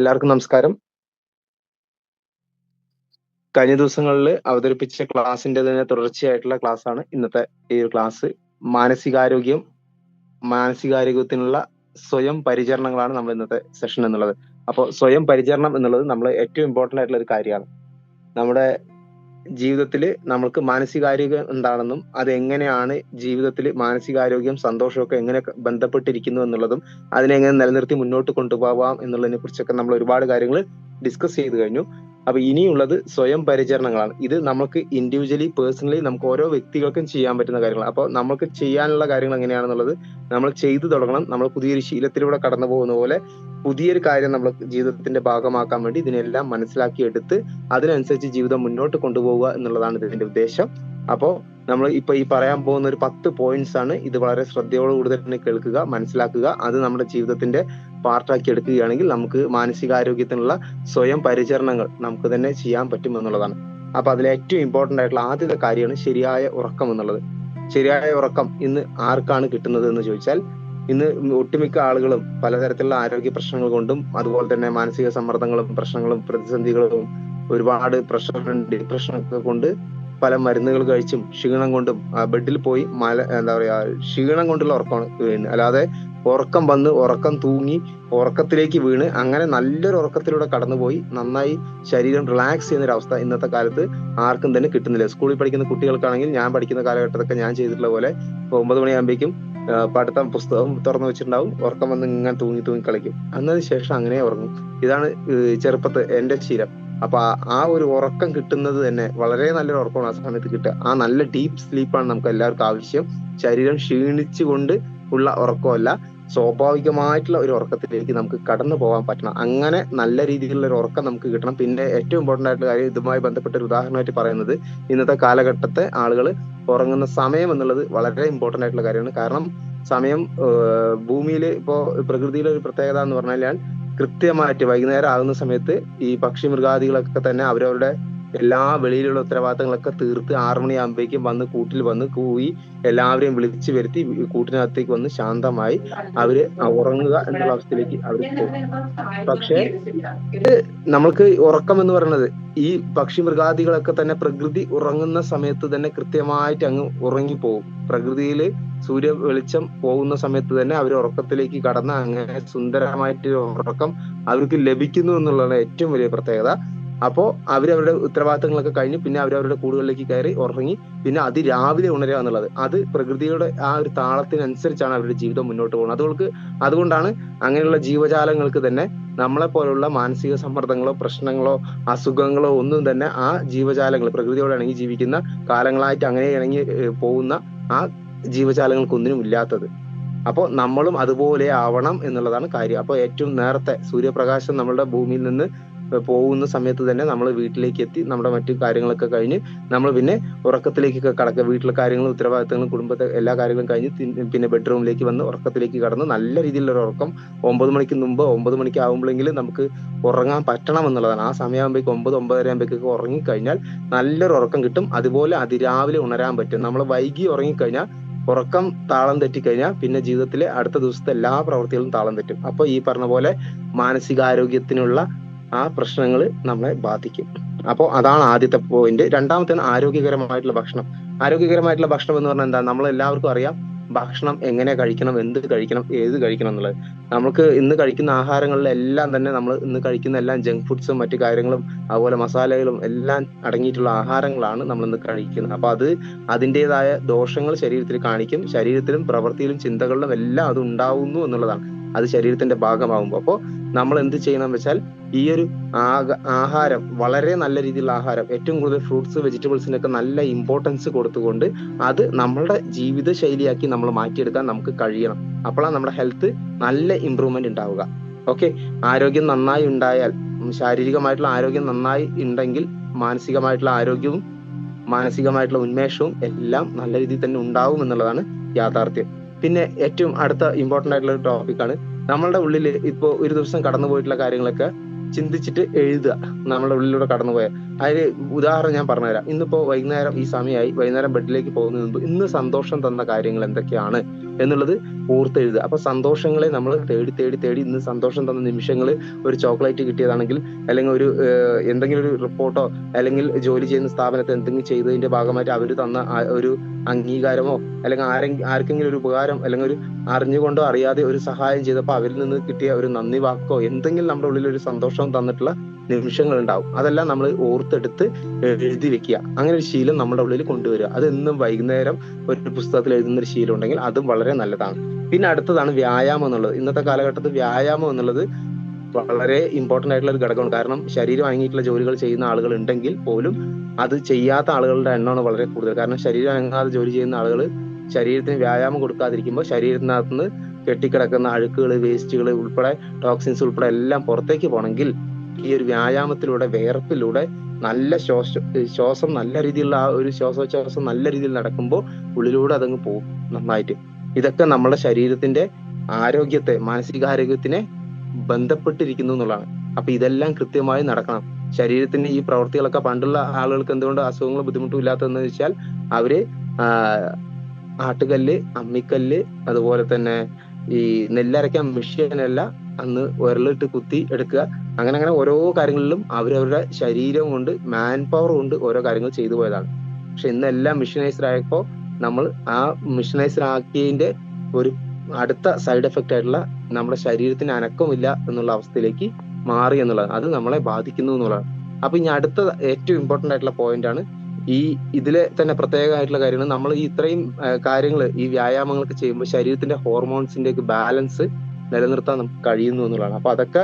എല്ലാവർക്കും നമസ്കാരം. കഴിഞ്ഞ ദിവസങ്ങളിൽ അവതരിപ്പിച്ച ക്ലാസിന്റെ തന്നെ തുടർച്ചയായിട്ടുള്ള ക്ലാസ് ആണ് ഇന്നത്തെ ഈ ഒരു ക്ലാസ് മാനസികാരോഗ്യം മാനസികാരോഗ്യത്തിനുള്ള സ്വയം പരിചരണങ്ങളാണ് നമ്മൾ ഇന്നത്തെ സെഷൻ എന്നുള്ളത്. അപ്പോൾ സ്വയം പരിചരണം എന്നുള്ളത് നമ്മൾ ഏറ്റവും ഇമ്പോർട്ടന്റ് ആയിട്ടുള്ള ഒരു കാര്യമാണ്. നമ്മുടെ ജീവിതത്തിൽ നമ്മൾക്ക് മാനസികാരോഗ്യം എന്താണെന്നും അത് എങ്ങനെയാണ് ജീവിതത്തിൽ മാനസികാരോഗ്യം സന്തോഷമൊക്കെ എങ്ങനെ ബന്ധപ്പെട്ടിരിക്കുന്നു എന്നുള്ളതും അതിനെങ്ങനെ നിലനിർത്തി മുന്നോട്ട് കൊണ്ടുപോകാം എന്നുള്ളതിനെ കുറിച്ചൊക്കെ നമ്മൾ ഒരുപാട് കാര്യങ്ങൾ ഡിസ്കസ് ചെയ്തു കഴിഞ്ഞു. അപ്പൊ ഇനിയുള്ളത് സ്വയം പരിചരണങ്ങളാണ്. ഇത് നമുക്ക് ഇൻഡിവിജ്വലി പേഴ്സണലി നമുക്ക് ഓരോ വ്യക്തികൾക്കും ചെയ്യാൻ പറ്റുന്ന കാര്യങ്ങൾ അപ്പോൾ നമുക്ക് ചെയ്യാനുള്ള കാര്യങ്ങൾ എങ്ങനെയാണെന്നുള്ളത് നമ്മൾ ചെയ്തു തുടങ്ങണം. നമ്മൾ പുതിയൊരു ശീലത്തിലൂടെ കടന്നു പോകുന്ന പോലെ പുതിയൊരു കാര്യം നമ്മൾ ജീവിതത്തിന്റെ ഭാഗമാക്കാൻ വേണ്ടി ഇതിനെല്ലാം മനസ്സിലാക്കി എടുത്ത് അതിനനുസരിച്ച് ജീവിതം മുന്നോട്ട് കൊണ്ടുപോകുക എന്നുള്ളതാണ് ഇതിന്റെ ഉദ്ദേശം. അപ്പോൾ നമ്മൾ ഇപ്പൊ ഈ പറയാൻ പോകുന്ന ഒരു പത്ത് പോയിന്റ്സ് ആണ് ഇത് വളരെ ശ്രദ്ധയോട് കൂടുതൽ തന്നെ കേൾക്കുക മനസ്സിലാക്കുക. അത് നമ്മുടെ ജീവിതത്തിന്റെ പാർട്ടാക്കി എടുക്കുകയാണെങ്കിൽ നമുക്ക് മാനസികാരോഗ്യത്തിനുള്ള സ്വയം പരിചരണങ്ങൾ നമുക്ക് തന്നെ ചെയ്യാൻ പറ്റും എന്നുള്ളതാണ്. അപ്പൊ അതിൽ ഏറ്റവും ഇമ്പോർട്ടന്റ് ആയിട്ടുള്ള ആദ്യത്തെ കാര്യമാണ് ശരിയായ ഉറക്കം എന്നുള്ളത്. ശരിയായ ഉറക്കം ഇന്ന് ആർക്കാണ് കിട്ടുന്നത് എന്ന് ചോദിച്ചാൽ ഇന്ന് ഒട്ടുമിക്ക ആളുകളും പലതരത്തിലുള്ള ആരോഗ്യ പ്രശ്നങ്ങൾ കൊണ്ടും അതുപോലെ തന്നെ മാനസിക സമ്മർദ്ദങ്ങളും പ്രശ്നങ്ങളും പ്രതിസന്ധികളും ഒരുപാട് പ്രഷറും ഡിപ്രഷൻ ഒക്കെ കൊണ്ട് പല മരുന്നുകൾ കഴിച്ചും ക്ഷീണം കൊണ്ടും ബെഡിൽ പോയി മല എന്താ പറയാ ക്ഷീണം കൊണ്ടുള്ള ഉറക്കമാണ് വീണ്. അല്ലാതെ ഉറക്കം വന്ന് ഉറക്കം തൂങ്ങി ഉറക്കത്തിലേക്ക് വീണ് അങ്ങനെ നല്ലൊരു ഉറക്കത്തിലൂടെ കടന്നുപോയി. നന്നായി ശരീരം റിലാക്സ് ചെയ്യുന്ന ഒരു അവസ്ഥ ഇന്നത്തെ കാലത്ത് ആർക്കും തന്നെ കിട്ടുന്നില്ല. സ്കൂളിൽ പഠിക്കുന്ന കുട്ടികൾക്കാണെങ്കിൽ ഞാൻ പഠിക്കുന്ന കാലഘട്ടത്തൊക്കെ ഞാൻ ചെയ്തിട്ടുള്ള പോലെ ഒമ്പത് മണിയാകുമ്പോഴേക്കും പഠിത്തം പുസ്തകം തുറന്നു വെച്ചിട്ടുണ്ടാവും. ഉറക്കം വന്ന് ഇങ്ങനെ തൂങ്ങി തൂങ്ങി കളിക്കും. അതിന് ശേഷം അങ്ങനെ ഉറങ്ങും. ഇതാണ് ചെറുപ്പത്തെ എന്റെ ശീലം. അപ്പൊ ആ ഒരു ഉറക്കം കിട്ടുന്നത് തന്നെ വളരെ നല്ലൊരു ഉറക്കമാണ് ആ സമയത്ത് കിട്ടുക. ആ നല്ല ഡീപ്പ് സ്ലീപ്പാണ് നമുക്ക് എല്ലാവർക്കും ആവശ്യം. ശരീരം ക്ഷീണിച്ചുകൊണ്ട് ഉള്ള ഉറക്കമല്ല സ്വാഭാവികമായിട്ടുള്ള ഒരു ഉറക്കത്തിലേക്ക് നമുക്ക് കടന്നു പോകാൻ പറ്റണം. അങ്ങനെ നല്ല രീതിയിലുള്ള ഒരു ഉറക്കം നമുക്ക് കിട്ടണം. പിന്നെ ഏറ്റവും ഇമ്പോർട്ടന്റ് ആയിട്ടുള്ള കാര്യം ഇതുമായി ബന്ധപ്പെട്ട ഒരു ഉദാഹരണമായിട്ട് പറയുന്നത് ഇന്നത്തെ കാലഘട്ടത്തെ ആളുകൾ ഉറങ്ങുന്ന സമയം എന്നുള്ളത് വളരെ ഇമ്പോർട്ടന്റ് ആയിട്ടുള്ള കാര്യമാണ്. കാരണം സമയം ഭൂമിയിൽ ഇപ്പോൾ പ്രകൃതിയിലെ ഒരു പ്രത്യേകത എന്ന് പറഞ്ഞാൽ കൃത്യമായിട്ട് വൈകുന്നേരം ആകുന്ന സമയത്ത് ഈ പക്ഷി മൃഗാദികളൊക്കെ തന്നെ അവരവരുടെ എല്ലാ വെളിയിലുള്ള ഉത്തരവാദിത്തങ്ങളൊക്കെ തീർത്ത് ആറുമണിയാകുമ്പോഴേക്കും വന്ന് കൂട്ടിൽ വന്ന് കൂവി എല്ലാവരെയും വിളിച്ചു വരുത്തി കൂട്ടിനകത്തേക്ക് വന്ന് ശാന്തമായി അവർ ഉറങ്ങുക എന്നുള്ള അവസ്ഥയിലേക്ക് അവർ പോകും. പക്ഷേ ഇത് നമ്മൾക്ക് ഉറക്കം എന്ന് പറയുന്നത് ഈ പക്ഷി മൃഗാദികളൊക്കെ തന്നെ പ്രകൃതി ഉറങ്ങുന്ന സമയത്ത് തന്നെ കൃത്യമായിട്ട് അങ്ങ് ഉറങ്ങിപ്പോകും പ്രകൃതിയിൽ സൂര്യ വെളിച്ചം പോകുന്ന സമയത്ത് തന്നെ അവർ ഉറക്കത്തിലേക്ക് കടന്ന് അങ്ങനെ സുന്ദരമായിട്ട് ഉറക്കം അവർക്ക് ലഭിക്കുന്നു എന്നുള്ളതാണ് ഏറ്റവും വലിയ പ്രത്യേകത. അപ്പോ അവരവരുടെ ഉത്തരവാദിത്തങ്ങളൊക്കെ കഴിഞ്ഞ് പിന്നെ അവരവരുടെ കൂടുകളിലേക്ക് കയറി ഉറങ്ങി പിന്നെ അതിരാവിലെ ഉണരുക എന്നുള്ളത്. അത് പ്രകൃതിയുടെ ആ ഒരു താളത്തിനനുസരിച്ചാണ് അവരുടെ ജീവിതം മുന്നോട്ട് പോകുന്നത്. അതുകൊണ്ട് അതുകൊണ്ടാണ് അങ്ങനെയുള്ള ജീവജാലങ്ങൾക്ക് തന്നെ നമ്മളെ പോലുള്ള മാനസിക സമ്മർദ്ദങ്ങളോ പ്രശ്നങ്ങളോ അസുഖങ്ങളോ ഒന്നും തന്നെ ആ ജീവജാലങ്ങൾ പ്രകൃതിയോട് ഇണങ്ങി ജീവിക്കുന്ന കാലങ്ങളായിട്ട് അങ്ങനെ ഇണങ്ങി പോകുന്ന ആ ജീവജാലങ്ങൾക്കൊന്നിനും ഇല്ലാത്തത്. അപ്പോൾ നമ്മളും അതുപോലെ ആവണം എന്നുള്ളതാണ് കാര്യം. അപ്പോൾ ഏറ്റവും നേരത്തെ സൂര്യപ്രകാശം നമ്മളുടെ ഭൂമിയിൽ നിന്ന് പോകുന്ന സമയത്ത് തന്നെ നമ്മൾ വീട്ടിലേക്ക് എത്തി നമ്മുടെ മറ്റു കാര്യങ്ങളൊക്കെ കഴിഞ്ഞ് നമ്മൾ പിന്നെ ഉറക്കത്തിലേക്കൊക്കെ കടക്കുക വീട്ടിലെ കാര്യങ്ങളും ഉത്തരവാദിത്തങ്ങളും കുടുംബത്തെ എല്ലാ കാര്യങ്ങളും കഴിഞ്ഞ് പിന്നെ ബെഡ്റൂമിലേക്ക് വന്ന് ഉറക്കത്തിലേക്ക് കടന്ന് നല്ല രീതിയിലുള്ള ഉറക്കം ഒമ്പത് മണിക്ക് മുമ്പ് ഒമ്പത് മണിക്ക് ആകുമ്പോഴെങ്കിലും നമുക്ക് ഉറങ്ങാൻ പറ്റണം എന്നുള്ളതാണ്. ആ സമയമാകുമ്പോഴേക്കും ഒമ്പത് ഒമ്പതര ആകുമ്പോഴേക്കൊക്കെ ഉറങ്ങിക്കഴിഞ്ഞാൽ നല്ലൊരു ഉറക്കം കിട്ടും. അതുപോലെ അതിരാവിലെ ഉണരാൻ പറ്റും. നമ്മൾ വൈകി ഉറങ്ങിക്കഴിഞ്ഞാൽ ഉറക്കം താളം തെറ്റിക്കഴിഞ്ഞാൽ പിന്നെ ജീവിതത്തിലെ അടുത്ത ദിവസത്തെ എല്ലാ പ്രവൃത്തികളും താളം തെറ്റും. അപ്പൊ ഈ പറഞ്ഞ പോലെ മാനസികാരോഗ്യത്തിനുള്ള ആ പ്രശ്നങ്ങൾ നമ്മളെ ബാധിക്കും. അപ്പോൾ അതാണ് ആദ്യത്തെ പോയിന്റ് രണ്ടാമത്തെ ആരോഗ്യകരമായിട്ടുള്ള ഭക്ഷണം. ആരോഗ്യകരമായിട്ടുള്ള ഭക്ഷണം എന്ന് പറഞ്ഞാൽ എന്താ? നമ്മൾ എല്ലാവർക്കും അറിയാം ഭക്ഷണം എങ്ങനെ കഴിക്കണം എന്ത് കഴിക്കണം ഏത് കഴിക്കണം എന്നുള്ളത്. നമുക്ക് ഇന്ന് കഴിക്കുന്ന ആഹാരങ്ങളിലെല്ലാം തന്നെ നമ്മൾ ഇന്ന് കഴിക്കുന്ന എല്ലാം ജങ്ക് ഫുഡ്സും മറ്റു കാര്യങ്ങളും അതുപോലെ മസാലകളും എല്ലാം അടങ്ങിയിട്ടുള്ള ആഹാരങ്ങളാണ് നമ്മൾ ഇന്ന് കഴിക്കുന്നത്. അപ്പൊ അത് അതിന്റെതായ ദോഷങ്ങൾ ശരീരത്തിൽ കാണിക്കും. ശരീരത്തിലും പ്രവൃത്തിയിലും ചിന്തകളിലും എല്ലാം അത് ഉണ്ടാവുന്നു എന്നുള്ളതാണ്. അത് ശരീരത്തിന്റെ ഭാഗമാകുമ്പോൾ അപ്പോൾ നമ്മൾ എന്ത് ചെയ്യണം വെച്ചാൽ ഈ ഒരു ആഹാരം വളരെ നല്ല രീതിയിലുള്ള ആഹാരം ഏറ്റവും കൂടുതൽ ഫ്രൂട്ട്സ് വെജിറ്റബിൾസിനൊക്കെ നല്ല ഇമ്പോർട്ടൻസ് കൊടുത്തുകൊണ്ട് അത് നമ്മളുടെ ജീവിത ശൈലിയാക്കി നമ്മൾ മാറ്റിയെടുക്കാൻ നമുക്ക് കഴിയണം. അപ്പോഴാണ് നമ്മുടെ ഹെൽത്ത് നല്ല ഇമ്പ്രൂവ്മെന്റ് ഉണ്ടാവുക. ഓക്കെ ആരോഗ്യം നന്നായി ഉണ്ടായാൽ ശാരീരികമായിട്ടുള്ള ആരോഗ്യം നന്നായി ഉണ്ടെങ്കിൽ മാനസികമായിട്ടുള്ള ആരോഗ്യവും മാനസികമായിട്ടുള്ള ഉന്മേഷവും എല്ലാം നല്ല രീതിയിൽ തന്നെ ഉണ്ടാവും എന്നുള്ളതാണ് യാഥാർത്ഥ്യം. പിന്നെ ഏറ്റവും അടുത്ത ഇമ്പോർട്ടന്റ് ആയിട്ടുള്ള ഒരു ടോപ്പിക്കാണ് നമ്മളുടെ ഉള്ളിൽ ഇപ്പോ ഒരു ദിവസം കടന്നു പോയിട്ടുള്ള കാര്യങ്ങളൊക്കെ ചിന്തിച്ചിട്ട് എഴുതുക. നമ്മുടെ ഉള്ളിലൂടെ കടന്നുപോയ അതിന് ഉദാഹരണം ഞാൻ പറഞ്ഞുതരാം. ഇന്നിപ്പോ വൈകുന്നേരം ഈ സമയമായി വൈകുന്നേരം ബെഡിലേക്ക് പോകുന്നതിന് മുമ്പ് ഇന്ന് സന്തോഷം തന്ന കാര്യങ്ങൾ എന്തൊക്കെയാണ്? എന്നുള്ളത് ഓർത്തെഴുതുക. അപ്പൊ സന്തോഷങ്ങളെ നമ്മൾ തേടി തേടി തേടി ഇന്ന് സന്തോഷം തന്ന നിമിഷങ്ങൾ ഒരു ചോക്ലേറ്റ് കിട്ടിയതാണെങ്കിൽ അല്ലെങ്കിൽ ഒരു എന്തെങ്കിലും ഒരു റിപ്പോർട്ടോ അല്ലെങ്കിൽ ജോലി ചെയ്യുന്ന സ്ഥാപനത്തെ എന്തെങ്കിലും ചെയ്തതിന്റെ ഭാഗമായിട്ട് അവർ തന്ന ഒരു അംഗീകാരമോ അല്ലെങ്കിൽ ആരെങ്കിലും ആർക്കെങ്കിലും ഒരു ഉപകാരം അല്ലെങ്കിൽ ഒരു അറിഞ്ഞുകൊണ്ടോ അറിയാതെ ഒരു സഹായം ചെയ്തപ്പോൾ അവരിൽ നിന്ന് കിട്ടിയ ഒരു നന്ദി വാക്കോ എന്തെങ്കിലും നമ്മുടെ ഉള്ളിൽ ഒരു സന്തോഷം തന്നിട്ടുള്ള നിമിഷങ്ങൾ ഉണ്ടാവും അതെല്ലാം നമ്മൾ ഓർത്തെടുത്ത് എഴുതി വെക്കുക. അങ്ങനെ ഒരു ശീലം നമ്മുടെ ഉള്ളിൽ കൊണ്ടുവരിക. അത് എന്നും വൈകുന്നേരം ഒരു പുസ്തകത്തിൽ എഴുതുന്ന ഒരു ശീലം ഉണ്ടെങ്കിൽ അതും വളരെ നല്ലതാണ്. പിന്നെ അടുത്തതാണ് വ്യായാമം എന്നുള്ളത്. ഇന്നത്തെ കാലഘട്ടത്തിൽ വ്യായാമം എന്നുള്ളത് വളരെ ഇമ്പോർട്ടന്റ് ആയിട്ടുള്ള ഒരു ഘടകമാണ്. കാരണം ശരീരം അനങ്ങിയിട്ടുള്ള ജോലികൾ ചെയ്യുന്ന ആളുകൾ ഉണ്ടെങ്കിൽ പോലും അത് ചെയ്യാത്ത ആളുകളുടെ എണ്ണമാണ് വളരെ കൂടുതൽ. കാരണം ശരീരം അനങ്ങാതെ ജോലി ചെയ്യുന്ന ആളുകൾ ശരീരത്തിന് വ്യായാമം കൊടുക്കാതിരിക്കുമ്പോൾ ശരീരത്തിനകത്ത് നിന്ന് കെട്ടിക്കിടക്കുന്ന അഴുക്കുകൾ വേസ്റ്റുകൾ ഉൾപ്പെടെ ടോക്സിൻസ് ഉൾപ്പെടെ എല്ലാം പുറത്തേക്ക് പോകണമെങ്കിൽ ഈ ഒരു വ്യായാമത്തിലൂടെ വേർപ്പിലൂടെ നല്ല ശ്വാസ ശ്വാസം നല്ല രീതിയിലുള്ള ആ ഒരു ശ്വാസോച്ഛ്വാസം നല്ല രീതിയിൽ നടക്കുമ്പോൾ ഉള്ളിലൂടെ അതങ്ങ് പോകും നന്നായിട്ട്. ഇതൊക്കെ നമ്മുടെ ശരീരത്തിന്റെ ആരോഗ്യത്തെ മാനസികാരോഗ്യത്തിനെ ബന്ധപ്പെട്ടിരിക്കുന്നു എന്നുള്ളതാണ്. അപ്പൊ ഇതെല്ലാം കൃത്യമായി നടക്കണം. ശരീരത്തിന്റെ ഈ പ്രവർത്തികളൊക്കെ പണ്ടുള്ള ആളുകൾക്ക് എന്തുകൊണ്ട് അസുഖങ്ങളും ബുദ്ധിമുട്ടും ഇല്ലാത്തതെന്ന് വെച്ചാൽ അവർ ആട്ടുകല്ല് അമ്മിക്കല്ല് അതുപോലെ തന്നെ ഈ നെല്ലരയ്ക്കാൻ മെഷീനല്ല അന്ന് ഉരലിട്ട് കുത്തി എടുക്കുക. അങ്ങനെ അങ്ങനെ ഓരോ കാര്യങ്ങളിലും അവരവരുടെ ശരീരം കൊണ്ട് മാൻ പവർ കൊണ്ട് ഓരോ കാര്യങ്ങൾ ചെയ്തു പോയതാണ്. പക്ഷെ ഇന്നെല്ലാം മിഷനൈസ്ഡ് ആയപ്പോൾ നമ്മൾ ആ മിഷനൈസ്ഡ് ആക്കിയതിന്റെ ഒരു അടുത്ത സൈഡ് എഫക്റ്റ് ആയിട്ടുള്ള നമ്മുടെ ശരീരത്തിന് അനക്കമില്ല എന്നുള്ള അവസ്ഥയിലേക്ക് മാറി എന്നുള്ളത് അത് നമ്മളെ ബാധിക്കുന്നു എന്നുള്ളതാണ്. അപ്പൊ ഇനി അടുത്ത ഏറ്റവും ഇമ്പോർട്ടന്റ് ആയിട്ടുള്ള പോയിന്റ് ആണ് ഈ ഇതിലെ തന്നെ പ്രത്യേകമായിട്ടുള്ള കാര്യമാണ് നമ്മൾ ഈ ഇത്രയും കാര്യങ്ങൾ ഈ വ്യായാമങ്ങളൊക്കെ ചെയ്യുമ്പോൾ ശരീരത്തിന്റെ ഹോർമോൺസിന്റെ ഒക്കെ ബാലൻസ് നിലനിർത്താൻ നമുക്ക് കഴിയുന്നു എന്നുള്ളതാണ്. അപ്പൊ അതൊക്കെ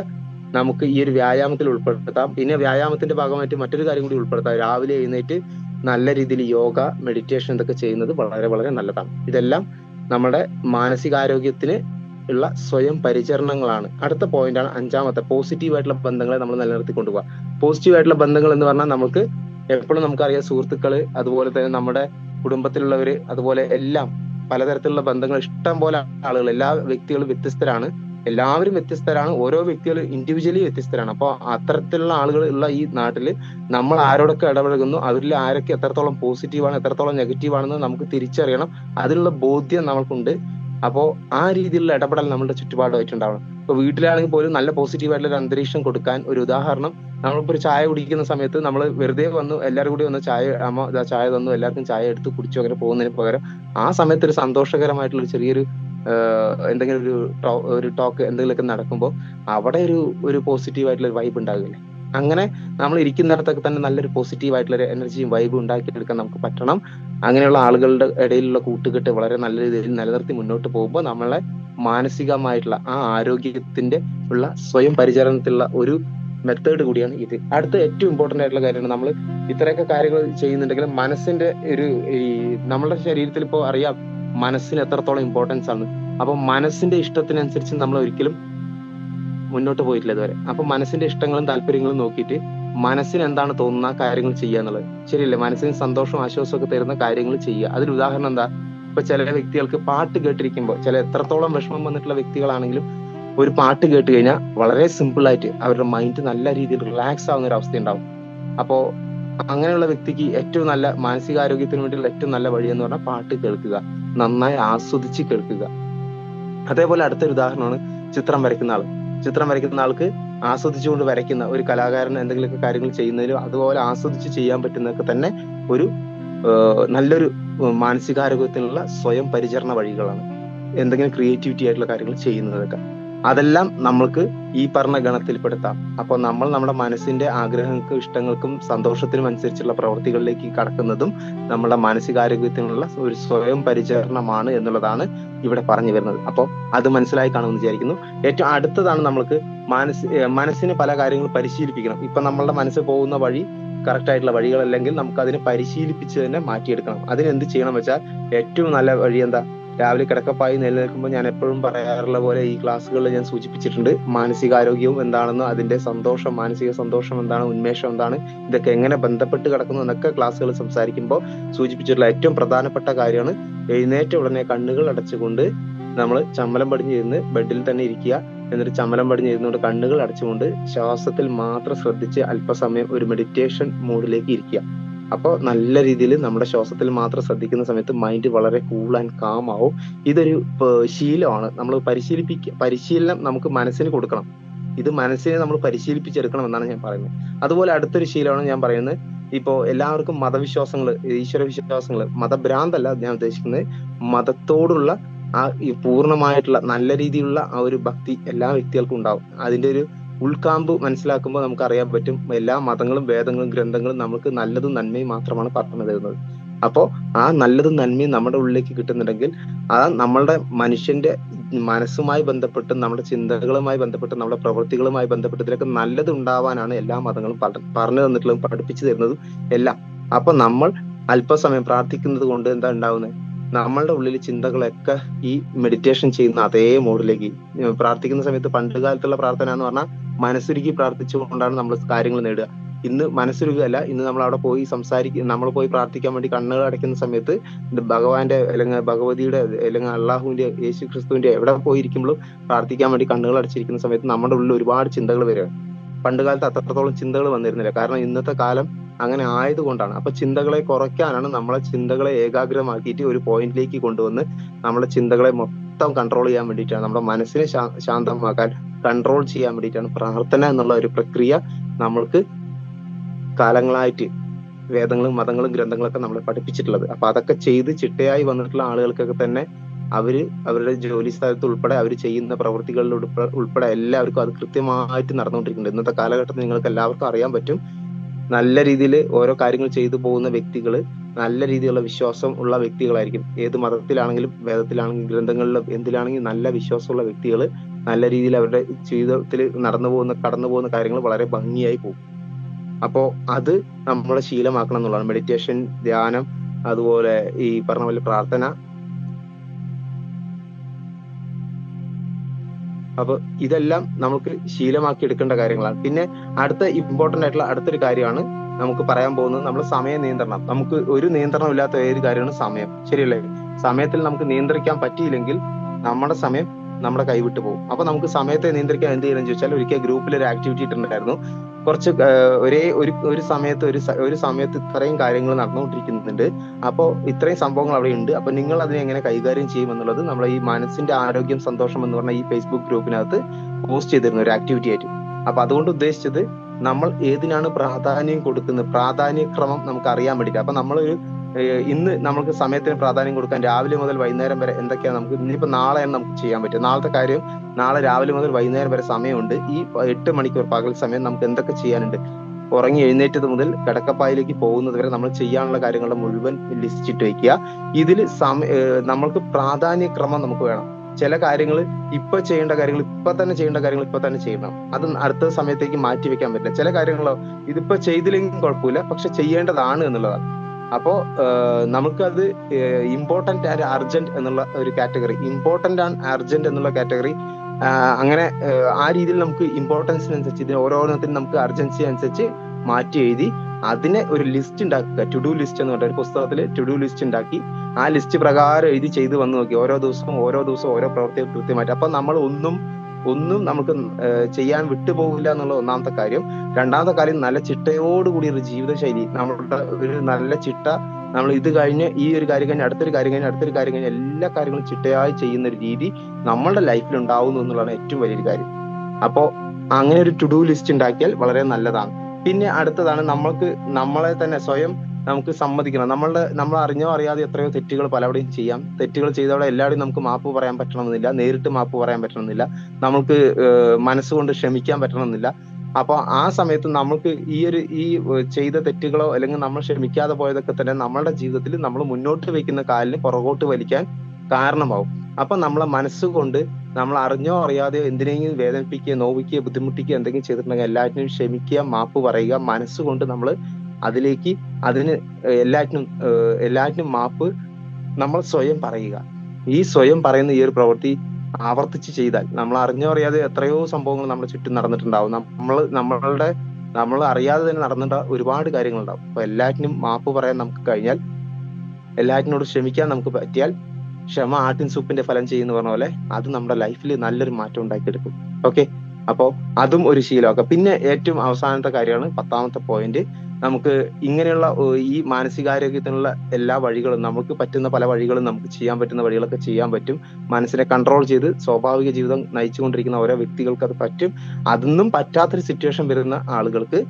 നമുക്ക് ഈ ഒരു വ്യായാമത്തിൽ ഉൾപ്പെടുത്താം. പിന്നെ വ്യായാമത്തിന്റെ ഭാഗമായിട്ട് മറ്റൊരു കാര്യം കൂടി ഉൾപ്പെടുത്താം. രാവിലെ എഴുന്നേറ്റ് നല്ല രീതിയിൽ യോഗ മെഡിറ്റേഷൻ ഇതൊക്കെ ചെയ്യുന്നത് വളരെ വളരെ നല്ലതാണ്. ഇതെല്ലാം നമ്മുടെ മാനസികാരോഗ്യത്തിന് ഉള്ള സ്വയം പരിചരണങ്ങളാണ്. അടുത്ത പോയിന്റ് ആണ് അഞ്ചാമത്തെ. പോസിറ്റീവ് ആയിട്ടുള്ള ബന്ധങ്ങളെ നമ്മൾ നിലനിർത്തി കൊണ്ടുപോകുക പോസിറ്റീവ് ആയിട്ടുള്ള ബന്ധങ്ങൾ എന്ന് പറഞ്ഞാൽ നമുക്ക് എപ്പോഴും നമുക്കറിയാം സുഹൃത്തുക്കൾ അതുപോലെ തന്നെ നമ്മുടെ കുടുംബത്തിലുള്ളവര് അതുപോലെ എല്ലാം പലതരത്തിലുള്ള ബന്ധങ്ങൾ ഇഷ്ടം പോലെ ആളുകൾ എല്ലാ വ്യക്തികളും വ്യത്യസ്തരാണ്. എല്ലാവരും വ്യത്യസ്തരാണ്. ഓരോ വ്യക്തികൾ ഇൻഡിവിജ്വലി വ്യത്യസ്തരാണ്. അപ്പോൾ അത്തരത്തിലുള്ള ആളുകൾ ഉള്ള ഈ നാട്ടിൽ നമ്മൾ ആരോടൊക്കെ ഇടപഴകുന്നു അവരിൽ ആരൊക്കെ എത്രത്തോളം പോസിറ്റീവാണ് എത്രത്തോളം നെഗറ്റീവ് ആണെന്ന് നമുക്ക് തിരിച്ചറിയണം. അതിനുള്ള ബോധ്യം നമ്മൾക്കുണ്ട്. അപ്പോൾ ആ രീതിയിലുള്ള ഇടപെടൽ നമ്മുടെ ചുറ്റുപാടുമായിട്ടുണ്ടാവണം. ഇപ്പൊ വീട്ടിലാണെങ്കിൽ പോലും നല്ല പോസിറ്റീവ് ആയിട്ടുള്ള ഒരു അന്തരീക്ഷം കൊടുക്കാൻ ഒരു ഉദാഹരണം നമ്മളിപ്പോ ഒരു ചായ കുടിക്കുന്ന സമയത്ത് നമ്മൾ വെറുതെ വന്നു എല്ലാവരും കൂടി വന്ന് ചായ അമ്മ ചായ തന്നു എല്ലാവർക്കും ചായ എടുത്ത് കുടിച്ചു അങ്ങനെ പോകുന്നതിന് പകരം ആ സമയത്ത് ഒരു സന്തോഷകരമായിട്ടുള്ള ഒരു ചെറിയൊരു എന്തെങ്കിലും ഒരു ഒരു ടോക്ക് എന്തെങ്കിലുമൊക്കെ നടക്കുമ്പോൾ അവിടെ ഒരു ഒരു പോസിറ്റീവ് ആയിട്ടുള്ള ഒരു വൈബ് ഉണ്ടാകില്ലേ അങ്ങനെ നമ്മൾ ഇരിക്കുന്നിടത്തൊക്കെ തന്നെ നല്ലൊരു പോസിറ്റീവ് ആയിട്ടുള്ള ഒരു എനർജിയും വൈബും ഉണ്ടാക്കിയെടുക്കാൻ നമുക്ക് പറ്റണം. അങ്ങനെയുള്ള ആളുകളുടെ ഇടയിലുള്ള കൂട്ടുകെട്ട് വളരെ നല്ല രീതിയിൽ നിലനിർത്തി മുന്നോട്ട് പോകുമ്പോൾ നമ്മളെ മാനസികമായിട്ടുള്ള ആ ആരോഗ്യത്തിന്റെ ഉള്ള സ്വയം പരിചരണത്തിലുള്ള ഒരു മെത്തേഡ് കൂടിയാണ് ഇത്. അടുത്ത ഏറ്റവും ഇമ്പോർട്ടന്റ് ആയിട്ടുള്ള കാര്യമാണ് നമ്മൾ ഇത്രയൊക്കെ കാര്യങ്ങൾ ചെയ്യുന്നുണ്ടെങ്കിലും മനസ്സിന്റെ ഒരു ഈ നമ്മുടെ ശരീരത്തിൽ ഇപ്പോൾ അറിയാം മനസ്സിന് എത്രത്തോളം ഇമ്പോർട്ടൻസ് ആണ്. അപ്പൊ മനസ്സിന്റെ ഇഷ്ടത്തിനനുസരിച്ച് നമ്മൾ ഒരിക്കലും മുന്നോട്ട് പോയിട്ടില്ല ഇതുവരെ. അപ്പൊ മനസ്സിന്റെ ഇഷ്ടങ്ങളും താല്പര്യങ്ങളും നോക്കിയിട്ട് മനസ്സിന് എന്താണ് തോന്നുന്ന കാര്യങ്ങൾ ചെയ്യുക എന്നുള്ളത്. ശരിയല്ലേ? മനസ്സിന് സന്തോഷം ആശ്വാസമൊക്കെ തരുന്ന കാര്യങ്ങൾ ചെയ്യുക. അതിൽ ഉദാഹരണം എന്താ? ഇപ്പൊ ചില വ്യക്തികൾക്ക് പാട്ട് കേട്ടിരിക്കുമ്പോൾ ചില എത്രത്തോളം വിഷമം വന്നിട്ടുള്ള വ്യക്തികളാണെങ്കിലും ഒരു പാട്ട് കേട്ട് കഴിഞ്ഞാൽ വളരെ സിമ്പിൾ ആയിട്ട് അവരുടെ മൈൻഡ് നല്ല രീതിയിൽ റിലാക്സ് ആവുന്ന ഒരു അവസ്ഥ ഉണ്ടാവും. അപ്പോ അങ്ങനെയുള്ള വ്യക്തിക്ക് ഏറ്റവും നല്ല മാനസികാരോഗ്യത്തിന് വേണ്ടിയുള്ള ഏറ്റവും നല്ല വഴി എന്ന് പറഞ്ഞാൽ പാട്ട് കേൾക്കുക. നന്നായി ആസ്വദിച്ച് കേൾക്കുക. അതേപോലെ അടുത്തൊരു ഉദാഹരണമാണ് ചിത്രം വരയ്ക്കുന്ന ആൾ ചിത്രം വരയ്ക്കുന്ന ആൾക്ക് ആസ്വദിച്ചുകൊണ്ട് വരയ്ക്കുന്ന ഒരു കലാകാരൻ എന്തെങ്കിലുമൊക്കെ കാര്യങ്ങൾ ചെയ്യുന്നതിലും അതുപോലെ ആസ്വദിച്ച് ചെയ്യാൻ പറ്റുന്നതൊക്കെ തന്നെ ഒരു നല്ലൊരു മാനസികാരോഗ്യത്തിനുള്ള സ്വയം പരിചരണ വഴികളാണ്. എന്തെങ്കിലും ക്രിയേറ്റിവിറ്റി ആയിട്ടുള്ള കാര്യങ്ങൾ ചെയ്യുന്നതൊക്കെ. അതെല്ലാം നമ്മൾക്ക് ഈ പറഞ്ഞ ഗണത്തിൽപ്പെടുത്താം. അപ്പോൾ നമ്മൾ നമ്മുടെ മനസ്സിന്റെ ആഗ്രഹങ്ങൾക്കും ഇഷ്ടങ്ങൾക്കും സന്തോഷത്തിനും അനുസരിച്ചുള്ള പ്രവൃത്തികളിലേക്ക് കടക്കുന്നതും നമ്മുടെ മാനസികാരോഗ്യത്തിനുള്ള ഒരു സ്വയം പരിചരണമാണ് എന്നുള്ളതാണ് ഇവിടെ പറഞ്ഞു വരുന്നത്. അപ്പോൾ അത് മനസ്സിലായി കാണുമെന്ന് വിചാരിക്കുന്നു. ഏറ്റവും അടുത്തതാണ് നമ്മൾക്ക് മനസ്സ് മനസ്സിന് പല കാര്യങ്ങളും പരിശീലിപ്പിക്കണം. ഇപ്പൊ നമ്മളുടെ മനസ്സ് പോകുന്ന വഴി കറക്റ്റ് ആയിട്ടുള്ള വഴികളല്ലെങ്കിൽ നമുക്ക് അതിനെ പരിശീലിപ്പിച്ച് തന്നെ മാറ്റിയെടുക്കണം. അതിന് എന്ത് ചെയ്യണം വെച്ചാൽ ഏറ്റവും നല്ല വഴി എന്താ? രാവിലെ കിടക്കപ്പായി നിലനിൽക്കുമ്പോൾ ഞാൻ എപ്പോഴും പറയാറുള്ള പോലെ ഈ ക്ലാസ്സുകളിൽ ഞാൻ സൂചിപ്പിച്ചിട്ടുണ്ട് മാനസികാരോഗ്യവും എന്താണെന്ന് അതിന്റെ സന്തോഷം മാനസിക സന്തോഷം എന്താണ് ഉന്മേഷം എന്താണ് ഇതൊക്കെ എങ്ങനെ ബന്ധപ്പെട്ട് കിടക്കുന്നു എന്നൊക്കെ ക്ലാസ്സുകൾ സംസാരിക്കുമ്പോൾ സൂചിപ്പിച്ചിട്ടുള്ള ഏറ്റവും പ്രധാനപ്പെട്ട കാര്യമാണ് എഴുന്നേറ്റ ഉടനെ കണ്ണുകൾ അടച്ചുകൊണ്ട് നമ്മൾ ചമ്മലം പടിഞ്ഞിരുന്ന് ബെഡിൽ തന്നെ ഇരിക്കുക. എന്നിട്ട് ചമ്മലം പടിഞ്ഞിരുന്നുകൊണ്ട് കണ്ണുകൾ അടച്ചുകൊണ്ട് ശ്വാസത്തിൽ മാത്രം ശ്രദ്ധിച്ച് അല്പസമയം ഒരു മെഡിറ്റേഷൻ മൂഡിലേക്ക് ഇരിക്കുക. അപ്പോൾ നല്ല രീതിയിൽ നമ്മുടെ ശ്വാസത്തിൽ മാത്രം ശ്രദ്ധിക്കുന്ന സമയത്ത് മൈൻഡ് വളരെ കൂൾ ആൻഡ് കാം ആവും. ഇതൊരു ശീലമാണ്. നമ്മൾ പരിശീലിപ്പിക്ക പരിശീലനം നമുക്ക് മനസ്സിന് കൊടുക്കണം. ഇത് മനസ്സിനെ നമ്മൾ പരിശീലിപ്പിച്ചെടുക്കണം എന്നാണ് ഞാൻ പറയുന്നത്. അതുപോലെ അടുത്തൊരു ശീലമാണ് ഞാൻ പറയുന്നത്. ഇപ്പോൾ എല്ലാവർക്കും മതവിശ്വാസങ്ങൾ ഈശ്വര വിശ്വാസങ്ങൾ മതഭ്രാന്തല്ല ഞാൻ ഉദ്ദേശിക്കുന്നത്. മതത്തോടുള്ള ആ പൂർണമായിട്ടുള്ള നല്ല രീതിയിലുള്ള ആ ഒരു ഭക്തി എല്ലാ വ്യക്തികൾക്കും ഉണ്ടാവും. അതിന്റെ ഒരു ഉൾക്കാമ്പ് മനസ്സിലാക്കുമ്പോൾ നമുക്ക് അറിയാൻ പറ്റും എല്ലാ മതങ്ങളും വേദങ്ങളും ഗ്രന്ഥങ്ങളും നമുക്ക് നല്ലതും നന്മയും മാത്രമാണ് പറഞ്ഞു തരുന്നത്. അപ്പോൾ ആ നല്ലതും നന്മയും നമ്മുടെ ഉള്ളിലേക്ക് കിട്ടുന്നുണ്ടെങ്കിൽ ആ നമ്മളുടെ മനുഷ്യന്റെ മനസ്സുമായി ബന്ധപ്പെട്ട് നമ്മുടെ ചിന്തകളുമായി ബന്ധപ്പെട്ട് നമ്മുടെ പ്രവൃത്തികളുമായി ബന്ധപ്പെട്ട് ഇതിലൊക്കെ നല്ലത് ഉണ്ടാവാനാണ് എല്ലാ മതങ്ങളും പറഞ്ഞു തന്നിട്ടുള്ളതും പഠിപ്പിച്ചു തരുന്നതും എല്ലാം. അപ്പൊ നമ്മൾ അല്പസമയം പ്രാർത്ഥിക്കുന്നത് കൊണ്ട് എന്താ ഉണ്ടാവുന്നത് നമ്മളുടെ ഉള്ളിൽ ചിന്തകളൊക്കെ ഈ മെഡിറ്റേഷൻ ചെയ്യുന്ന അതേ മോഡിലേക്ക് പ്രാർത്ഥിക്കുന്ന സമയത്ത് പണ്ട് കാലത്തുള്ള പ്രാർത്ഥന എന്ന് പറഞ്ഞാൽ മനസ്സുരുക്കി പ്രാർത്ഥിച്ചുകൊണ്ടാണ് നമ്മൾ കാര്യങ്ങൾ നേടുക. ഇന്ന് മനസ്സുരുകയല്ല ഇന്ന് നമ്മൾ അവിടെ പോയി സംസാരിക്കും നമ്മൾ പോയി പ്രാർത്ഥിക്കാൻ വേണ്ടി കണ്ണുകൾ അടയ്ക്കുന്ന സമയത്ത് ഭഗവാന്റെ അല്ലെങ്കിൽ ഭഗവതിയുടെ അല്ലെങ്കിൽ അള്ളാഹുവിന്റെ യേശു ക്രിസ്തുവിന്റെ എവിടെ പോയിരിക്കുമ്പോഴും പ്രാർത്ഥിക്കാൻ വേണ്ടി കണ്ണുകൾ അടച്ചിരിക്കുന്ന സമയത്ത് നമ്മുടെ ഉള്ളിൽ ഒരുപാട് ചിന്തകൾ വരിക. പണ്ട് കാലത്ത് അത്രത്തോളം ചിന്തകൾ വന്നിരുന്നില്ല. കാരണം ഇന്നത്തെ കാലം അങ്ങനെ ആയതുകൊണ്ടാണ്. അപ്പൊ ചിന്തകളെ കുറയ്ക്കാനാണ് നമ്മളെ ചിന്തകളെ ഏകാഗ്രമാക്കിയിട്ട് ഒരു പോയിന്റിലേക്ക് കൊണ്ടുവന്ന് നമ്മളെ ചിന്തകളെ മൊത്തം കൺട്രോൾ ചെയ്യാൻ വേണ്ടിയിട്ടാണ്. നമ്മുടെ മനസ്സിനെ ശാന്തമാക്കാൻ കൺട്രോൾ ചെയ്യാൻ വേണ്ടിയിട്ടാണ് പ്രാർത്ഥന എന്നുള്ള ഒരു പ്രക്രിയ നമ്മൾക്ക് കാലങ്ങളായിട്ട് വേദങ്ങളും മതങ്ങളും ഗ്രന്ഥങ്ങളൊക്കെ നമ്മളെ പഠിപ്പിച്ചിട്ടുള്ളത്. അപ്പൊ അതൊക്കെ ചെയ്ത് ചിട്ടയായി വന്നിട്ടുള്ള ആളുകൾക്കൊക്കെ തന്നെ അവർ അവരുടെ ജോലി സ്ഥലത്ത് ഉൾപ്പെടെ അവർ ചെയ്യുന്ന പ്രവൃത്തികളിൽ ഉൾപ്പെടെ എല്ലാവർക്കും അത് കൃത്യമായിട്ട് നടന്നുകൊണ്ടിരിക്കുന്നുണ്ട്. ഇന്നത്തെ കാലഘട്ടത്തിൽ നിങ്ങൾക്ക് എല്ലാവർക്കും അറിയാൻ പറ്റും. നല്ല രീതിയിൽ ഓരോ കാര്യങ്ങൾ ചെയ്തു പോകുന്ന വ്യക്തികൾ നല്ല രീതിയിലുള്ള വിശ്വാസം ഉള്ള വ്യക്തികളായിരിക്കും. ഏത് മതത്തിലാണെങ്കിലും വേദത്തിലാണെങ്കിലും ഗ്രന്ഥങ്ങളിലും എന്തിലാണെങ്കിലും നല്ല വിശ്വാസമുള്ള വ്യക്തികൾ നല്ല രീതിയിൽ അവരുടെ ജീവിതത്തിൽ നടന്നു പോകുന്ന കടന്നു പോകുന്ന കാര്യങ്ങൾ വളരെ ഭംഗിയായി പോകും. അപ്പോൾ അത് നമ്മളെ ശീലമാക്കണം എന്നുള്ളതാണ്. മെഡിറ്റേഷൻ ധ്യാനം അതുപോലെ ഈ പറഞ്ഞ പോലെ പ്രാർത്ഥന. അപ്പൊ ഇതെല്ലാം നമുക്ക് ശീലമാക്കി എടുക്കേണ്ട കാര്യങ്ങളാണ്. പിന്നെ അടുത്ത ഇമ്പോർട്ടന്റ് ആയിട്ടുള്ള അടുത്തൊരു കാര്യമാണ് നമുക്ക് പറയാൻ പോകുന്നത്. നമ്മൾ സമയ നിയന്ത്രണം. നമുക്ക് ഒരു നിയന്ത്രണം ഇല്ലാത്ത ഏത് കാര്യമാണ് സമയം. ശരിയല്ലേ? സമയത്തിൽ നമുക്ക് നിയന്ത്രിക്കാൻ പറ്റിയില്ലെങ്കിൽ നമ്മുടെ സമയം നമ്മുടെ കൈവിട്ട് പോകും. അപ്പൊ നമുക്ക് സമയത്തെ നിയന്ത്രിക്കാൻ എന്ത് ചെയ്യണം ചോദിച്ചാൽ ഒരിക്കൽ ഗ്രൂപ്പിൽ ഒരു ആക്ടിവിറ്റി ഇട്ടിട്ടുണ്ടായിരുന്നു. കുറച്ച് ഒരേ ഒരു ഒരു സമയത്ത് ഒരു ഒരു സമയത്ത് ഇത്രയും കാര്യങ്ങൾ നടന്നുകൊണ്ടിരിക്കുന്നുണ്ട്. അപ്പോൾ ഇത്രയും സംഭവങ്ങൾ അവിടെ ഉണ്ട്. അപ്പൊ നിങ്ങൾ അതിനെ എങ്ങനെ കൈകാര്യം ചെയ്യും എന്നുള്ളത് നമ്മളെ ഈ മനസ്സിന്റെ ആരോഗ്യം സന്തോഷം എന്ന് പറഞ്ഞ ഈ ഫേസ്ബുക്ക് ഗ്രൂപ്പിനകത്ത് പോസ്റ്റ് ചെയ്തിരുന്നു ഒരു ആക്ടിവിറ്റി ആയിട്ട്. അപ്പൊ അതുകൊണ്ട് ഉദ്ദേശിച്ചത് നമ്മൾ ഏതിനാണ് പ്രാധാന്യം കൊടുക്കുന്നത്? പ്രാധാന്യക്രമം നമുക്ക് അറിയാൻ വേണ്ടിയിട്ട്. അപ്പൊ നമ്മൾ ഏഹ് ഇന്ന് നമുക്ക് സമയത്തിന് പ്രാധാന്യം കൊടുക്കാൻ രാവിലെ മുതൽ വൈകുന്നേരം വരെ എന്തൊക്കെയാണ് നമുക്ക് ഇനിയിപ്പോൾ നാളെയാണ് നമുക്ക് ചെയ്യാൻ പറ്റും നാളത്തെ കാര്യം നാളെ രാവിലെ മുതൽ വൈകുന്നേരം വരെ സമയമുണ്ട്. ഈ എട്ട് മണിക്കൂർ പകൽ സമയം നമുക്ക് എന്തൊക്കെ ചെയ്യാനുണ്ട്? ഉറങ്ങി എഴുന്നേറ്റത് മുതൽ കിടക്കപ്പായിലേക്ക് പോകുന്നത് വരെ നമ്മൾ ചെയ്യാനുള്ള കാര്യങ്ങളുടെ മുഴുവൻ ലിസ്റ്റിട്ട് വെക്കുക. ഇതിൽ സമയം നമ്മൾക്ക് പ്രാധാന്യക്രമം നമുക്ക് വേണം. ചില കാര്യങ്ങൾ ഇപ്പൊ ചെയ്യേണ്ട കാര്യങ്ങൾ ഇപ്പൊ തന്നെ ചെയ്യേണ്ട കാര്യങ്ങൾ ഇപ്പൊ തന്നെ ചെയ്യണം. അത് അടുത്ത സമയത്തേക്ക് മാറ്റി വെക്കാൻ പറ്റില്ല. ചില കാര്യങ്ങളോ ഇതിപ്പോ ചെയ്തില്ലെങ്കിൽ കുഴപ്പമില്ല. പക്ഷെ ചെയ്യേണ്ടതാണ് എന്നുള്ളതാണ്. അപ്പോ നമുക്കത് ഇമ്പോർട്ടന്റ് ആൻഡ് അർജന്റ് എന്നുള്ള ഒരു കാറ്റഗറി ഇമ്പോർട്ടന്റ് ആൻഡ് അർജന്റ് എന്നുള്ള കാറ്റഗറി അങ്ങനെ ആ രീതിയിൽ നമുക്ക് ഇമ്പോർട്ടൻസിനനുസരിച്ച് ഇതിന് ഓരോന്നത്തിനും നമുക്ക് അർജൻസി അനുസരിച്ച് മാറ്റി എഴുതി അതിനെ ഒരു ലിസ്റ്റ് ഉണ്ടാക്കുക ടു ഡു ലിസ്റ്റ് എന്ന് പറഞ്ഞ ഒരു പുസ്തകത്തിൽ ടു ഡു ലിസ്റ്റ് ഉണ്ടാക്കി ആ ലിസ്റ്റ് പ്രകാരം എഴുതി ചെയ്ത് വന്ന് നോക്കി. ഓരോ ദിവസവും ഓരോ ദിവസവും ഓരോ പ്രവൃത്തി കൃത്യമായിട്ട്. അപ്പൊ നമ്മൾ ഒന്നും ഒന്നും നമുക്ക് ചെയ്യാൻ വിട്ടുപോകില്ല എന്നുള്ള ഒന്നാമത്തെ കാര്യം. രണ്ടാമത്തെ കാര്യം നല്ല ചിട്ടയോടുകൂടി ഒരു ജീവിതശൈലി. നമ്മളുടെ ഒരു നല്ല ചിട്ട നമ്മൾ ഇത് കഴിഞ്ഞ് ഈ ഒരു കാര്യം കഴിഞ്ഞ് അടുത്തൊരു കാര്യം കഴിഞ്ഞ് അടുത്തൊരു കാര്യം കഴിഞ്ഞ് എല്ലാ കാര്യങ്ങളും ചിട്ടയായി ചെയ്യുന്ന ഒരു രീതി നമ്മളുടെ ലൈഫിൽ ഉണ്ടാവുന്നു എന്നുള്ളതാണ് ഏറ്റവും വലിയൊരു കാര്യം. അപ്പോ അങ്ങനെ ഒരു ടു ഡു ലിസ്റ്റ് ഉണ്ടാക്കിയാൽ വളരെ നല്ലതാണ്. പിന്നെ അടുത്തതാണ് നമ്മൾക്ക് നമ്മളെ തന്നെ സ്വയം നമുക്ക് സമ്മതിക്കണം. നമ്മളുടെ നമ്മൾ അറിഞ്ഞോ അറിയാതെ എത്രയോ തെറ്റുകൾ പലവിടെയും ചെയ്യാം. തെറ്റുകൾ ചെയ്തവിടെ എല്ലാവരും നമുക്ക് മാപ്പ് പറയാൻ പറ്റണമെന്നില്ല. നേരിട്ട് മാപ്പ് പറയാൻ പറ്റണമെന്നില്ല. നമുക്ക് മനസ്സുകൊണ്ട് ക്ഷമിക്കാൻ പറ്റണമെന്നില്ല. അപ്പൊ ആ സമയത്ത് നമുക്ക് ഈ ഒരു ഈ ചെയ്ത തെറ്റുകളോ അല്ലെങ്കിൽ നമ്മൾ ക്ഷമിക്കാതെ പോയതൊക്കെ തന്നെ നമ്മളുടെ ജീവിതത്തിൽ നമ്മൾ മുന്നോട്ട് വെക്കുന്ന കാലിന് പുറകോട്ട് വലിക്കാൻ കാരണമാവും. അപ്പൊ നമ്മളെ മനസ്സുകൊണ്ട് നമ്മൾ അറിഞ്ഞോ അറിയാതെയോ എന്തിനെങ്കിലും വേദനിപ്പിക്കുകയോ നോവിക്കുകയോ ബുദ്ധിമുട്ടിക്കുകയോ എന്തെങ്കിലും ചെയ്തിട്ടുണ്ടെങ്കിൽ എല്ലാറ്റിനും ക്ഷമിക്കുക മാപ്പ് പറയുക മനസ്സുകൊണ്ട് നമ്മൾ അതിലേക്ക് അതിന് എല്ലാറ്റിനും എല്ലാറ്റിനും മാപ്പ് നമ്മൾ സ്വയം പറയുക. ഈ സ്വയം പറയുന്ന ഈ ഒരു പ്രവൃത്തി ആവർത്തിച്ച് ചെയ്താൽ നമ്മൾ അറിഞ്ഞോ അറിയാതെ എത്രയോ സംഭവങ്ങൾ നമ്മുടെ ചുറ്റും നടന്നിട്ടുണ്ടാവും. നമ്മൾ നമ്മളുടെ നമ്മൾ അറിയാതെ തന്നെ നടന്നിട്ട ഒരുപാട് കാര്യങ്ങളുണ്ടാവും. അപ്പൊ എല്ലാറ്റിനും മാപ്പ് പറയാൻ നമുക്ക് കഴിഞ്ഞാൽ എല്ലാറ്റിനോട് ക്ഷമിക്കാൻ നമുക്ക് പറ്റിയാൽ ക്ഷമ ആട്ടിൻ സൂപ്പിന്റെ ഫലം ചെയ്യുന്ന പറഞ്ഞ പോലെ അത് നമ്മുടെ ലൈഫിൽ നല്ലൊരു മാറ്റം ഉണ്ടാക്കിയെടുക്കും. ഓക്കെ? അപ്പോ അതും ഒരു ശീലമാക്കാം. പിന്നെ ഏറ്റവും അവസാനത്തെ കാര്യമാണ് പത്താമത്തെ പോയിന്റ് നമുക്ക് ഇങ്ങനെയുള്ള ഈ മാനസികാരോഗ്യത്തിനുള്ള എല്ലാ വഴികളും നമുക്ക് പറ്റുന്ന പല വഴികളും നമുക്ക് ചെയ്യാൻ പറ്റുന്ന വഴികളൊക്കെ ചെയ്യാൻ പറ്റും. മനസ്സിനെ കൺട്രോൾ ചെയ്ത് സ്വാഭാവിക ജീവിതം നയിച്ചുകൊണ്ടിരിക്കുന്ന ഓരോ വ്യക്തികൾക്ക് അത് പറ്റും. അതൊന്നും പറ്റാത്തൊരു സിറ്റുവേഷൻ വരുന്ന ആളുകൾക്ക്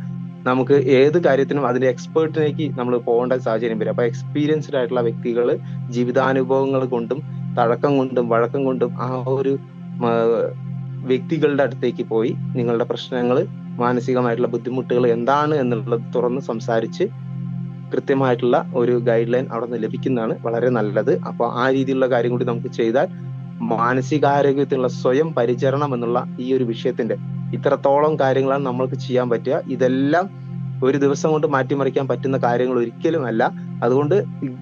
നമുക്ക് ഏത് കാര്യത്തിനും അതിന്റെ എക്സ്പേർട്ടിലേക്ക് നമ്മൾ പോകേണ്ട സാഹചര്യം വരും. അപ്പൊ എക്സ്പീരിയൻസ്ഡ് ആയിട്ടുള്ള വ്യക്തികൾ ജീവിതാനുഭവങ്ങൾ കൊണ്ടും തഴക്കം കൊണ്ടും വഴക്കം കൊണ്ടും ആ ഒരു വ്യക്തികളുടെ അടുത്തേക്ക് പോയി നിങ്ങളുടെ പ്രശ്നങ്ങൾ മാനസികമായിട്ടുള്ള ബുദ്ധിമുട്ടുകൾ എന്താണ് എന്നുള്ളത് തുറന്ന് സംസാരിച്ച് കൃത്യമായിട്ടുള്ള ഒരു ഗൈഡ് ലൈൻ അവിടെ നിന്ന് ലഭിക്കുന്നതാണ് വളരെ നല്ലത്. അപ്പൊ ആ രീതിയിലുള്ള കാര്യം കൂടി നമുക്ക് ചെയ്താൽ മാനസികാരോഗ്യത്തിനുള്ള സ്വയം പരിചരണം എന്നുള്ള ഈ ഒരു വിഷയത്തിന്റെ ഇത്രത്തോളം കാര്യങ്ങളാണ് നമ്മൾക്ക് ചെയ്യാൻ പറ്റുക. ഇതെല്ലാം ഒരു ദിവസം കൊണ്ട് മാറ്റിമറിക്കാൻ പറ്റുന്ന കാര്യങ്ങൾ ഒരിക്കലും അല്ല. അതുകൊണ്ട്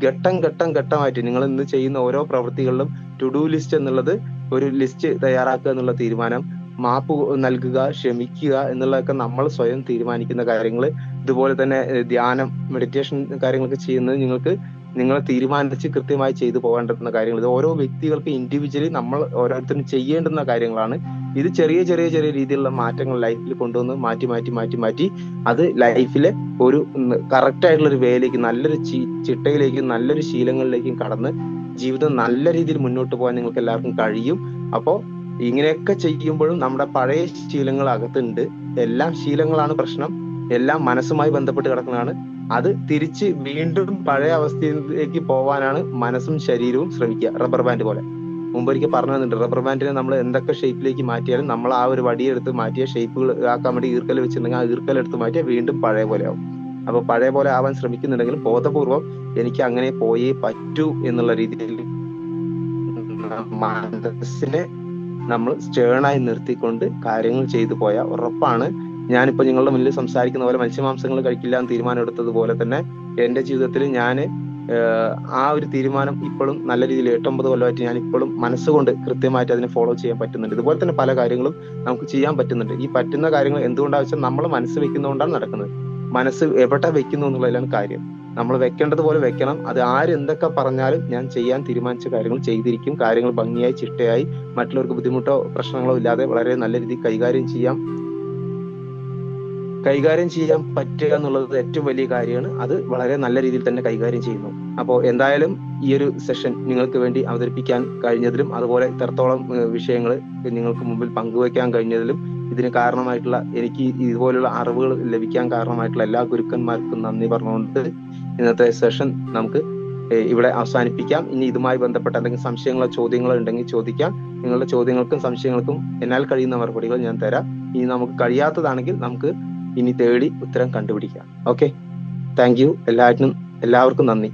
ഘട്ടം ഘട്ടം ഘട്ടമായിട്ട് നിങ്ങൾ ഇന്ന് ചെയ്യുന്ന ഓരോ പ്രവൃത്തികളിലും ടു ഡു ലിസ്റ്റ് എന്നുള്ളത് ഒരു ലിസ്റ്റ് തയ്യാറാക്കുക എന്നുള്ള തീരുമാനം മാപ്പ് നൽകുക ക്ഷമിക്കുക എന്നുള്ളതൊക്കെ നമ്മൾ സ്വയം തീരുമാനിക്കുന്ന കാര്യങ്ങൾ ഇതുപോലെ തന്നെ ധ്യാനം മെഡിറ്റേഷൻ കാര്യങ്ങളൊക്കെ ചെയ്യുന്നത് നിങ്ങൾക്ക് നിങ്ങൾ തീരുമാനിച്ച് കൃത്യമായി ചെയ്തു പോകേണ്ടുന്ന കാര്യങ്ങൾ. ഇത് ഓരോ വ്യക്തികൾക്ക് ഇൻഡിവിജ്വലി നമ്മൾ ഓരോരുത്തരും ചെയ്യേണ്ടുന്ന കാര്യങ്ങളാണ്. ഇത് ചെറിയ ചെറിയ ചെറിയ രീതിയിലുള്ള മാറ്റങ്ങൾ ലൈഫിൽ കൊണ്ടുവന്ന് മാറ്റി മാറ്റി മാറ്റി മാറ്റി അത് ലൈഫിലെ ഒരു കറക്റ്റ് ആയിട്ടുള്ള ഒരു വേയിലേക്ക് നല്ലൊരു ചിട്ടയിലേക്കും നല്ലൊരു ശീലങ്ങളിലേക്കും കടന്ന് ജീവിതം നല്ല രീതിയിൽ മുന്നോട്ട് പോകാൻ നിങ്ങൾക്ക് എല്ലാവർക്കും കഴിയും. അപ്പോ ഇങ്ങനെയൊക്കെ ചെയ്യുമ്പോഴും നമ്മുടെ പഴയ ശീലങ്ങൾ അകത്തുണ്ട്. എല്ലാം ശീലങ്ങളാണ് പ്രശ്നം. എല്ലാം മനസ്സുമായി ബന്ധപ്പെട്ട് കിടക്കുന്നതാണ്. അത് തിരിച്ച് വീണ്ടും പഴയ അവസ്ഥയിലേക്ക് പോവാനാണ് മനസ്സും ശരീരവും ശ്രമിക്കുക. റബ്ബർ ബാൻഡ് പോലെ. മുമ്പൊരിക്കൽ പറഞ്ഞു റബ്ബർ ബാൻഡിനെ നമ്മൾ എന്തൊക്കെ ഷേപ്പിലേക്ക് മാറ്റിയാലും നമ്മൾ ആ ഒരു വടിയെടുത്ത് മാറ്റിയ ഷേപ്പുകൾ ആക്കാൻ വേണ്ടി ഈർക്കൽ വെച്ചിട്ടുണ്ടെങ്കിൽ ആ ഈർക്കൽ എടുത്ത് മാറ്റിയാൽ വീണ്ടും പഴയ പോലെ ആവും. അപ്പൊ പഴയ പോലെ ആവാൻ ശ്രമിക്കുന്നുണ്ടെങ്കിൽ ബോധപൂർവം എനിക്ക് അങ്ങനെ പോയേ പറ്റൂ എന്നുള്ള രീതിയിൽ മനസ്സിനെ നമ്മൾ സ്റ്റേണായി നിർത്തിക്കൊണ്ട് കാര്യങ്ങൾ ചെയ്തു പോയാൽ ഉറപ്പാണ്. ഞാനിപ്പോ നിങ്ങളുടെ മുന്നിൽ സംസാരിക്കുന്ന പോലെ മത്സ്യമാംസങ്ങൾ കഴിക്കില്ല എന്ന് തീരുമാനം എടുത്തതുപോലെ തന്നെ എന്റെ ജീവിതത്തിൽ ഞാൻ ആ ഒരു തീരുമാനം ഇപ്പോഴും നല്ല രീതിയിൽ എട്ടൊമ്പത് കൊല്ലമായിട്ട് ഞാൻ ഇപ്പോഴും മനസ്സുകൊണ്ട് കൃത്യമായിട്ട് അതിനെ ഫോളോ ചെയ്യാൻ പറ്റുന്നുണ്ട്. ഇതുപോലെ തന്നെ പല കാര്യങ്ങളും നമുക്ക് ചെയ്യാൻ പറ്റുന്നുണ്ട്. ഈ പറ്റുന്ന കാര്യങ്ങൾ എന്തുകൊണ്ടാണെന്ന് വെച്ചാൽ നമ്മൾ മനസ്സ് വെക്കുന്നതുകൊണ്ടാണ് നടക്കുന്നത്. മനസ്സ് എവിടെ വെക്കുന്നു എന്നുള്ളതിലാണ് കാര്യം. നമ്മൾ വെക്കേണ്ടതുപോലെ വെക്കണം. അത് ആര് എന്തൊക്കെ പറഞ്ഞാലും ഞാൻ ചെയ്യാൻ തീരുമാനിച്ച കാര്യങ്ങൾ ചെയ്തിരിക്കും. കാര്യങ്ങൾ ഭംഗിയായി ചിട്ടയായി മറ്റുള്ളവർക്ക് ബുദ്ധിമുട്ടോ പ്രശ്നങ്ങളോ ഇല്ലാതെ വളരെ നല്ല രീതിയിൽ കൈകാര്യം ചെയ്യാം. കൈകാര്യം ചെയ്യാൻ പറ്റുക എന്നുള്ളത് ഏറ്റവും വലിയ കാര്യമാണ്. അത് വളരെ നല്ല രീതിയിൽ തന്നെ കൈകാര്യം ചെയ്യുന്നു. അപ്പോൾ എന്തായാലും ഈ ഒരു സെഷൻ നിങ്ങൾക്ക് വേണ്ടി അവതരിപ്പിക്കാൻ കഴിഞ്ഞതിലും അതുപോലെ ഇത്രത്തോളം വിഷയങ്ങൾ നിങ്ങൾക്ക് മുമ്പിൽ പങ്കുവയ്ക്കാൻ കഴിഞ്ഞതിലും ഇതിന് കാരണമായിട്ടുള്ള എനിക്ക് ഇതുപോലുള്ള അറിവുകൾ ലഭിക്കാൻ കാരണമായിട്ടുള്ള എല്ലാ ഗുരുക്കന്മാർക്കും നന്ദി പറഞ്ഞുകൊണ്ട് ഇന്നത്തെ സെഷൻ നമുക്ക് ഇവിടെ അവസാനിപ്പിക്കാം. ഇനി ഇതുമായി ബന്ധപ്പെട്ട എന്തെങ്കിലും സംശയങ്ങളോ ചോദ്യങ്ങളോ ഉണ്ടെങ്കിൽ ചോദിക്കാം. നിങ്ങളുടെ ചോദ്യങ്ങൾക്കും സംശയങ്ങൾക്കും എന്നാൽ കഴിയുന്ന മറുപടികൾ ഞാൻ തരാം. ഇനി നമുക്ക് കഴിയാത്തതാണെങ്കിൽ നമുക്ക് ഇനി തേടി ഉത്തരം കണ്ടുപിടിക്കാം. ഓക്കെ താങ്ക് യു എല്ലാറ്റിനും എല്ലാവർക്കും നന്ദി.